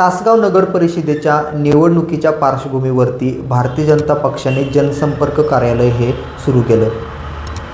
तासगाव नगर परिषदेच्या निवडणुकीच्या पार्श्वभूमीवरती भारतीय जनता पक्षाने जनसंपर्क कार्यालय हे सुरू केलं.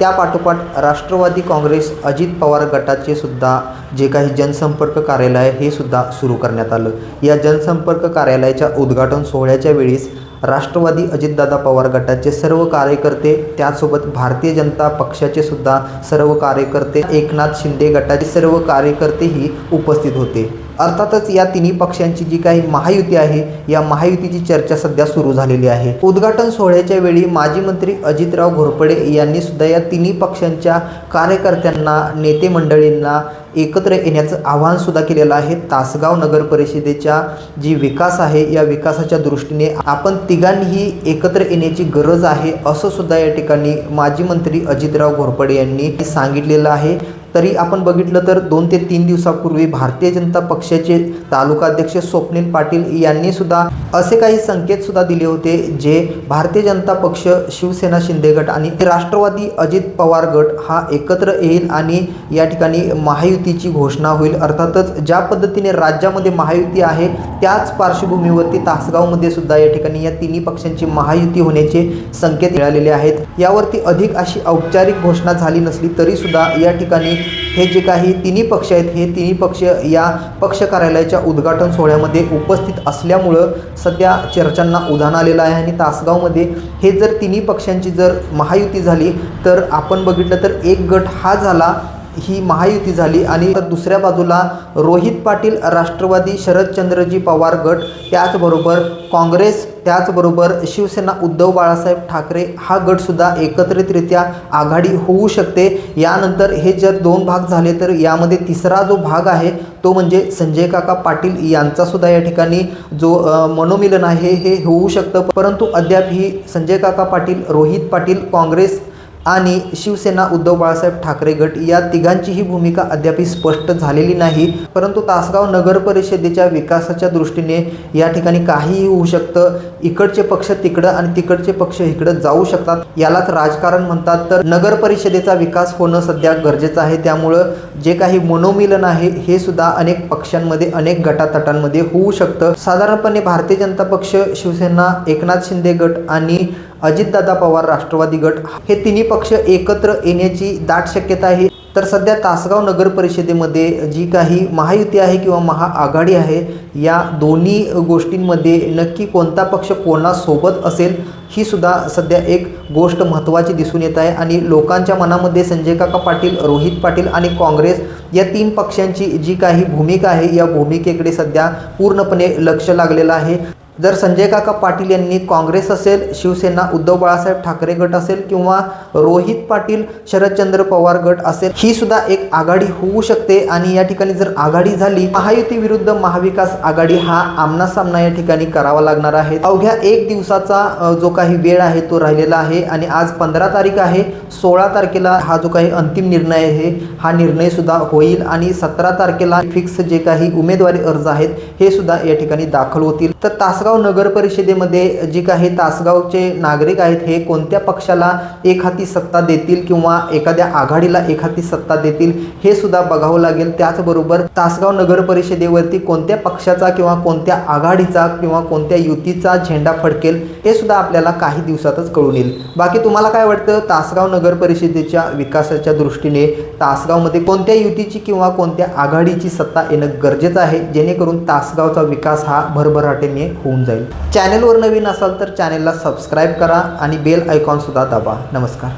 त्यापाठोपाठ राष्ट्रवादी काँग्रेस अजित पवार गटाचे सुद्धा जे काही जनसंपर्क कार्यालय हे सुद्धा सुरू करण्यात आलं. या जनसंपर्क कार्यालयाच्या उद्घाटन सोहळ्याच्या वेळीस राष्ट्रवादी अजितदादा पवार गटाचे सर्व कार्यकर्ते त्यासोबत भारतीय जनता पक्षाचे सुद्धा सर्व कार्यकर्ते एकनाथ शिंदे गटाचे सर्व कार्यकर्तेही उपस्थित होते. अर्थातच या तिन्ही पक्षांची जी काही महायुती आहे या महायुतीची चर्चा सध्या सुरू झालेली आहे. उद्घाटन सोहळ्याच्या वेळी माजी मंत्री अजितराव घोरपडे यांनी सुद्धा या तिन्ही पक्षांच्या कार्यकर्त्यांना नेते मंडळींना एकत्र येण्याचं आवाहन सुद्धा केलेलं आहे. तासगाव नगर परिषदेच्या जी विकास आहे या विकासाच्या दृष्टीने आपण तिघांनीही एकत्र येण्याची गरज आहे असं सुद्धा या ठिकाणी माजी मंत्री अजितराव घोरपडे यांनी सांगितलेलं आहे. तरी आपण बघितलं तर दोन ते तीन दिवसापूर्वी भारतीय जनता पक्षाचे तालुका अध्यक्ष स्वप्नील पाटील यांनी सुद्धा असे काही संकेत सुद्धा दिले होते जे भारतीय जनता पक्ष शिवसेना शिंदे गट आणि राष्ट्रवादी अजित पवार गट हा एकत्र येईल आणि या ठिकाणी महायुतीची घोषणा होईल. अर्थातच ज्या पद्धतीने राज्यामध्ये महायुती आहे त्याच पार्श्वभूमीवरती तासगावमध्ये सुद्धा या ठिकाणी या तिन्ही पक्षांची महायुती होण्याचे संकेत मिळालेले आहेत. यावरती अधिक अशी औपचारिक घोषणा झाली नसली तरी सुद्धा या ठिकाणी हे जे काही तिन्ही पक्ष आहेत हे तिन्ही पक्ष या पक्ष कार्यालयाच्या उद्घाटन सोहळ्यामध्ये उपस्थित असल्यामुळं सध्या चर्चांना उधाण आलेलं आहे आणि तासगावमध्ये हे जर तिन्ही पक्षांची जर महायुती झाली तर आपण बघितलं तर एक गट हा झाला ही महायुती झाली आणि तर दुसऱ्या बाजूला रोहित पाटील राष्ट्रवादी शरदचंद्रजी पवार गट त्याचबरोबर काँग्रेस त्याचबरोबर शिवसेना उद्धव बाळासाहेब ठाकरे हा गटसुद्धा एकत्रितरित्या आघाडी होऊ शकते. यानंतर हे जर दोन भाग झाले तर यामध्ये तिसरा जो भाग आहे तो म्हणजे संजय काका पाटील यांचासुद्धा या ठिकाणी जो मनोमिलन आहे हे होऊ शकतं. परंतु अद्याप ही संजय काका पाटील रोहित पाटील काँग्रेस आणि शिवसेना उद्धव बाळासाहेब ठाकरे गट या तिघांचीही भूमिका अद्याप स्पष्ट झालेली नाही. परंतु तासगाव नगर परिषदेच्या विकासाच्या दृष्टीने या ठिकाणी काहीही होऊ शकतं. इकडचे पक्ष तिकडं आणि तिकडचे पक्ष इकडं जाऊ शकतात. यालाच राजकारण म्हणतात. तर नगर परिषदेचा विकास होणं सध्या गरजेचं आहे. त्यामुळं जे काही मनोमिलन आहे हे सुद्धा अनेक पक्षांमध्ये अनेक गटातटांमध्ये होऊ शकतं. साधारणपणे भारतीय जनता पक्ष शिवसेना एकनाथ शिंदे गट आणि अजितदादा पवार राष्ट्रवादी गट हे तिन्ही पक्ष एकत्र येण्याची दाट शक्यता आहे. तर सध्या तासगाव नगर परिषदेमध्ये जी काही महायुती आहे किंवा महाआघाडी आहे या दोन्ही गोष्टींमध्ये नक्की कोणता पक्ष कोणासोबत असेल ही सुद्धा सध्या एक गोष्ट महत्त्वाची दिसून येत आहे. आणि लोकांच्या मनामध्ये संजय काका पाटील रोहित पाटील आणि काँग्रेस या तीन पक्षांची जी काही भूमिका आहे या भूमिकेकडे सध्या पूर्णपणे लक्ष लागलेलं आहे. जर संजय काका पाटील यांनी काँग्रेस असेल शिवसेना उद्धव बाळासाहेब ठाकरे गट असेल किंवा रोहित पाटील शरदचंद्र पवार गट असेल ही सुद्धा एक आघाडी होऊ शकते. आणि या ठिकाणी जर आघाडी झाली महायुती विरुद्ध महाविकास आघाडी हा आमना सामना या ठिकाणी करावा लागणार आहे. अवघ्या एक दिवसाचा जो काही वेळ आहे तो राहिलेला आहे आणि आज पंधरा तारीख आहे. सोळा तारखेला हा जो काही अंतिम निर्णय आहे हा निर्णय सुद्धा होईल. आणि सतरा तारखेला फिक्स जे काही उमेदवारी अर्ज आहेत हे सुद्धा या ठिकाणी दाखल होतील. तर तासगाव नगर परिषदेमध्ये जे काही तासगावचे नागरिक आहेत हे कोणत्या पक्षाला एक हाती सत्ता देतील किंवा एखाद्या आघाडीला एक हाती सत्ता देतील हे सुद्धा बघावं लागेल. त्याचबरोबर तासगाव नगर परिषदेवरती कोणत्या पक्षाचा किंवा कोणत्या आघाडीचा किंवा कोणत्या युतीचा झेंडा फडकेल हे सुद्धा आपल्याला काही दिवसातच कळून येईल. बाकी तुम्हाला काय वाटतं? तासगाव नगर परिषदेच्या विकासाच्या दृष्टीने तासगावमध्ये कोणत्या युतीची किंवा कोणत्या आघाडीची सत्ता येणं गरजेचं आहे? जेणेकरून तासगावचा विकास हा भरभराटीने होऊन जाईल. चॅनेलवर नवीन असाल तर चॅनेलला सबस्क्राईब करा आणि बेल आयकॉनसुद्धा दाबा. नमस्कार.